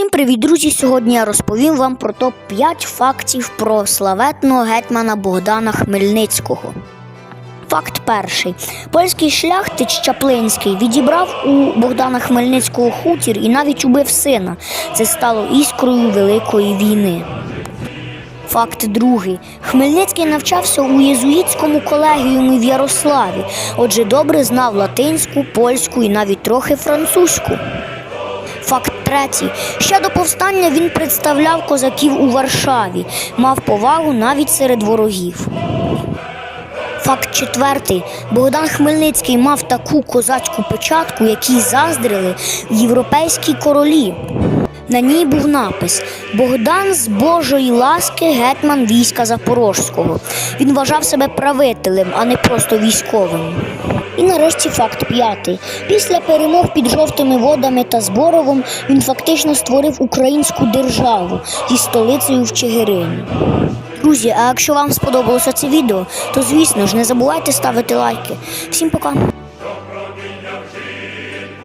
Всім привіт, друзі! Сьогодні я розповім вам про топ 5 фактів про славетного гетьмана Богдана Хмельницького. Факт перший. Польський шляхтич Чаплинський відібрав у Богдана Хмельницького хутір і навіть убив сина. Це стало іскрою Великої війни. Факт другий. Хмельницький навчався у єзуїтському колегіумі в Ярославі, отже, добре знав латинську, польську і навіть трохи французьку. Факт третій. Ще до повстання він представляв козаків у Варшаві, мав повагу навіть серед ворогів. Факт четвертий. Богдан Хмельницький мав таку козацьку печатку, якій заздрили європейські королі. На ній був напис Богдан з Божої ласки гетьман війська Запорозького. Він вважав себе правителем, а не просто військовим. І нарешті факт п'ятий. Після перемог під жовтими водами та Зборовом він фактично створив українську державу зі столицею в Чигирині. Друзі, а якщо вам сподобалося це відео, то звісно ж не забувайте ставити лайки. Всім пока!